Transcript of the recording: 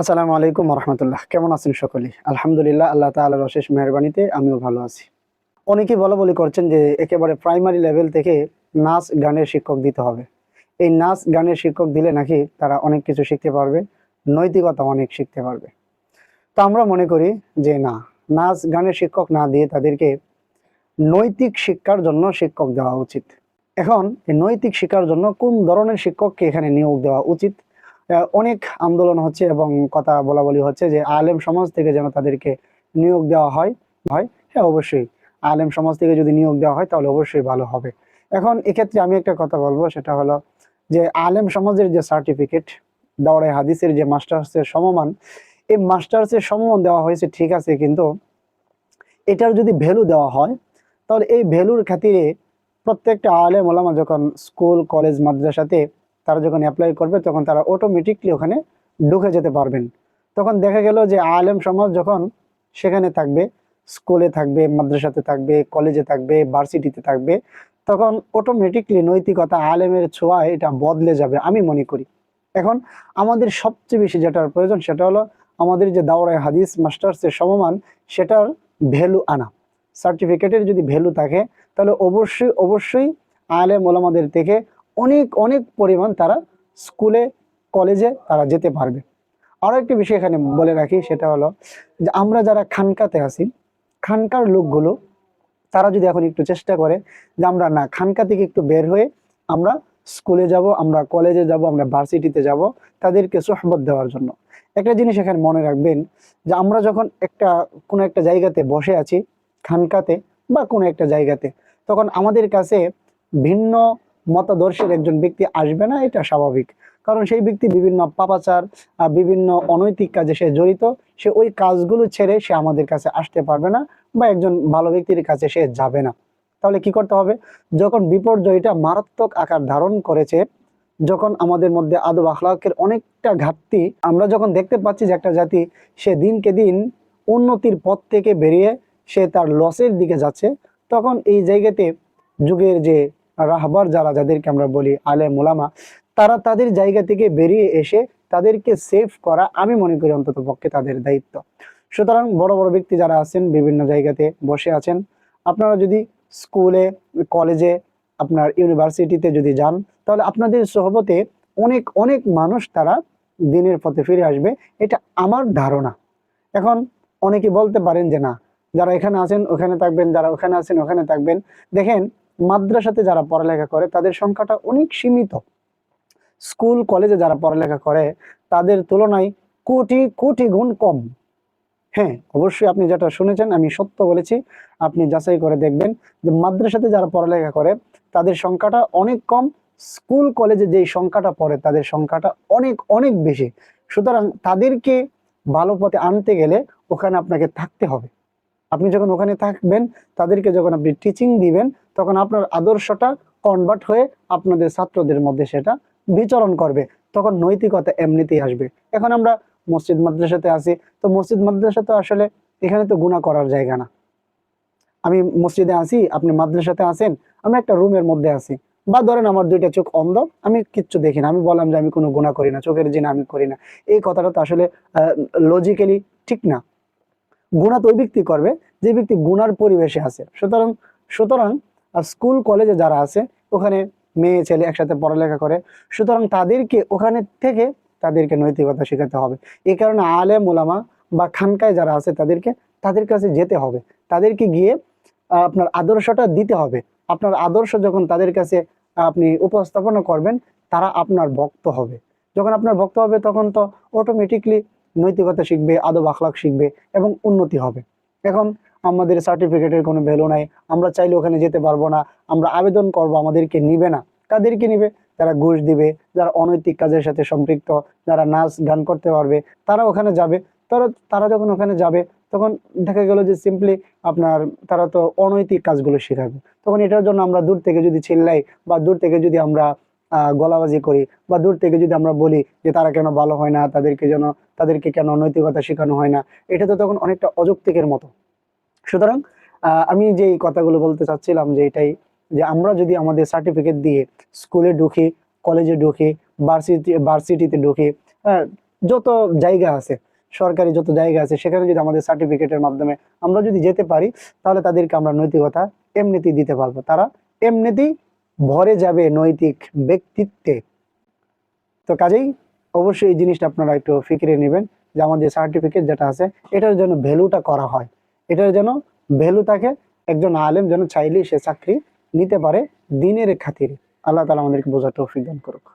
আসসালামু আলাইকুম রহমতুল্লাহ কেমন আছেন সকলে আলহামদুলিল্লাহ, আল্লাহ তাআলার অশেষ মেহরবানিতে আমিও ভালো আছি। অনেকেই বলা বলি করছেন যে একেবারে প্রাইমারি লেভেল থেকে নাচ গানের শিক্ষক দিতে হবে। এই নাচ গানের শিক্ষক দিলে নাকি তারা অনেক কিছু শিখতে পারবে, নৈতিকতা অনেক শিখতে পারবে। তো আমরা মনে করি যে না, নাচ গানের শিক্ষক না দিয়ে তাদেরকে নৈতিক শিক্ষার জন্য শিক্ষক দেওয়া উচিত। এখন এই নৈতিক শিক্ষার জন্য কোন ধরনের শিক্ষককে এখানে নিয়োগ দেওয়া উচিত? অনেক আন্দোলন হচ্ছে এবং কথা বলা বলি হচ্ছে যে আলেম সমাজ থেকে যেন তাদেরকে নিয়োগ দেওয়া হয় হয়? হ্যাঁ অবশ্যই। আলেম সমাজ থেকে যদি নিয়োগ দেওয়া হয়, তাহলে অবশ্যই ভালো হবে। এখন এক্ষেত্রে আমি একটা কথা বলব, সেটা হলো যে আলেম সমাজের যে সার্টিফিকেট দাওরাই হাদিসের যে মাস্টার্সের সমমান, এই মাস্টার্সের সমমান দেওয়া হয়েছে, ঠিক আছে, কিন্তু এটার যদি ভ্যালু দেওয়া হয়, তাহলে এই ভ্যালুর খাতিরে প্রত্যেকটা আলেম ওলামা যখন স্কুল, কলেজ, মাদ্রাসাতে তারা যখন অ্যাপ্লাই করবে, তখন তারা অটোমেটিকলি ওখানে ঢুকে যেতে পারবেন। তখন দেখা গেল যে আলেম সমাজ যখন সেখানে থাকবে স্কুলে থাকবে, মাদ্রাসাতে থাকবে কলেজে থাকবে ভার্সিটিতে থাকবে, তখন অটোমেটিকলি নৈতিকতা আলেমের ছোঁয়ায় এটা বদলে যাবে আমি মনে করি। এখন আমাদের সবচেয়ে বেশি যেটার প্রয়োজন সেটা হলো আমাদের যে দাওরায় হাদিস মাস্টার্সের সমমান, সেটার ভ্যালু আনা। সার্টিফিকেটের যদি ভ্যালু থাকে, তাহলে অবশ্যই অবশ্যই আলেম ওলামাদের থেকে অনেক অনেক পরিমাণ তারা স্কুলে, কলেজে তারা যেতে পারবে। আরও একটি বিষয় এখানে বলে রাখি, সেটা হলো যে আমরা যারা খানকাতে আছি, খানকার লোকগুলো, তারা যদি এখন একটু চেষ্টা করে যে আমরা না, খানকা থেকে একটু বের হয়ে আমরা স্কুলে যাব, আমরা কলেজে যাব, আমরা ভার্সিটিতে যাব, তাদেরকে সোহবত দেওয়ার জন্য। একটা জিনিস এখানে মনে রাখবেন যে আমরা যখন একটা, কোনো একটা জায়গাতে বসে আছি, খানকাতে বা কোনো একটা জায়গাতে, তখন আমাদের কাছে ভিন্ন মতাদর্শের একজন ব্যক্তি আসবে না, এটা স্বাভাবিক। কারণ সেই ব্যক্তি বিভিন্ন পাপাচার বিভিন্ন অনৈতিক কাজে সে জড়িত, সে ওই কাজগুলো ছেড়ে সে আমাদের কাছে আসতে পারবে না বা একজন ভালো ব্যক্তির কাছে সে যাবে না। তাহলে কি করতে হবে? যখন বিপর্যয়টা মারাত্মক আকার ধারণ করেছে, যখন আমাদের মধ্যে আদব আখলাকের অনেকটা ঘাটতি, আমরা যখন দেখতে পাচ্ছি যে একটা জাতি সে দিনকে দিন উন্নতির পথ থেকে বেরিয়ে সে তার লসের দিকে যাচ্ছে, তখন এই জায়গাতে যুগের যে রাহবার যারা, যাদেরকে আমরা বলি আলে মোলামা তারা তাদের জায়গা থেকে বেরিয়ে এসে তাদেরকে সেভ করা আমি মনে করি অন্তত পক্ষে তাদের দায়িত্ব। সুতরাং বড় বড় ব্যক্তি যারা আছেন, বিভিন্ন জায়গাতে বসে আছেন, আপনারা যদি স্কুলে কলেজে আপনার ইউনিভার্সিটিতে যদি যান, তাহলে আপনাদের সহবতে অনেক অনেক মানুষ তারা দিনের পথে ফিরে আসবে, এটা আমার ধারণা। এখন অনেকে বলতে পারেন যে না, যারা এখানে আছেন ওখানে থাকবেন, যারা ওখানে আছেন ওখানে থাকবেন। দেখেন মাদ্রাসাতে যারা পড়ালেখা করে, তাদের সংখ্যাটা অনেক সীমিত। স্কুল, কলেজে যারা পড়ালেখা করে, তাদের তুলনায় কোটি কোটি গুণ কম। হ্যাঁ অবশ্যই আপনি যেটা শুনেছেন, আমি সত্য বলেছি। আপনি যাচাই করে দেখবেন যে মাদ্রাসাতে যারা পড়ালেখা করে, তাদের সংখ্যাটা অনেক কম। স্কুল, কলেজে যেই সংখ্যাটা পড়ে, তাদের সংখ্যাটা অনেক অনেক বেশি। সুতরাং তাদেরকে ভালো পথে আনতে গেলে ওখানে আপনাকে থাকতে হবে। আপনি যখন ওখানে থাকবেন, তাদেরকে যখন আপনি টিচিং দিবেন, তখন আপনার আদর্শটা কনভার্ট হয়ে আপনাদের ছাত্রদের মধ্যে সেটা বিচরণ করবে। তখন নৈতিকতা এমনিতেই আসবে। এখন আমরা মসজিদ মাদ্রাসাতে আছি। তো মসজিদ মাদ্রাসা তো আসলে এখানে তো গুণা করার জায়গা না। আমি মসজিদে আছি, আপনি মাদ্রাসাতে আসেন আমি একটা রুমের মধ্যে আছি। বা ধরেন আমার দুইটা চোখ অন্ধ, আমি কিচ্ছু দেখি না। আমি বললাম যে আমি কোনো গুণা করি না, চোখের জিনা আমি করি না। এই কথাটা তো আসলে লজিক্যালি ঠিক না। গুণা তো ওই ব্যক্তি করবে, যে ব্যক্তি গুনার পরিবেশে আছে। সুতরাং সুতরাং স্কুল কলেজে যারা আছে, ওখানে মেয়ে, ছেলে একসাথে পড়ালেখা করে, সুতরাং তাদেরকে ওখানে থেকে তাদেরকে নৈতিকতা শেখাতে হবে। এই কারণে আলে মোলামা বা খানকায় যারা আছে, তাদেরকে, তাদের কাছে যেতে হবে। তাদেরকে গিয়ে আপনার আদর্শটা দিতে হবে। আপনার আদর্শ যখন তাদের কাছে আপনি উপস্থাপনা করবেন, তারা আপনার ভক্ত হবে। যখন আপনার ভক্ত হবে, তখন তো অটোমেটিকলি নৈতিকতা শিখবে, আদব আখলাক শিখবে এবং উন্নতি হবে। এখন আমাদের সার্টিফিকেটের কোনো ভ্যালু নাই, আমরা চাইলে ওখানে যেতে পারব না, আমরা আবেদন করব, আমাদেরকে নিবে না। কাদেরকে নিবে? যারা ঘুষ দিবে, যারা অনৈতিক কাজের সাথে সম্পৃক্ত, যারা নাচ গান করতে পারবে, তারা ওখানে যাবে। তারা তারা যখন ওখানে যাবে, তখন দেখা গেল যে সিম্পলি আপনার, তারা তো অনৈতিক কাজগুলো শেখাবে। তখন এটার জন্য আমরা দূর থেকে যদি চিল্লাই বা দূর থেকে যদি আমরা গলাবাজি করি বা দূর থেকে যদি আমরা বলি যে তারা কেন ভালো হয় না, তাদেরকে যেন, তাদেরকে কেন নৈতিকতা শেখানো হয় না, এটা তো তখন অনেকটা অযৌক্তিকের মতো। সুতরাং আমি যে কথাগুলো বলতে চাচ্ছিলাম যে এটাই যে আমরা যদি আমাদের সার্টিফিকেট দিয়ে স্কুলে ঢুকি কলেজে ঢুকি ভার্সিটি ভার্সিটিতে ঢুকি হ্যাঁ যত জায়গা আছে, সরকারি যত জায়গা আছে, সেখানে যদি আমাদের সার্টিফিকেটের মাধ্যমে আমরা যদি যেতে পারি, তাহলে তাদেরকে আমরা নৈতিকতা এমনিতেই দিতে পারব। তারা এমনিতেই ভরে যাবে নৈতিক ব্যক্তিত্বে। তো কাজেই অবশ্যই এই জিনিসটা আপনারা একটু ফিকিরে নেবেন যে আমাদের সার্টিফিকেট যেটা আছে, এটার যেন ভ্যালুটা করা হয়। এটার যেন ভ্যালু থাকে, একজন আলেম যেন চাইলেই সে চাকরি নিতে পারে দিনের খাতিরে। আল্লাহ তালা আমাদেরকে বোঝার তৌফিক করুক।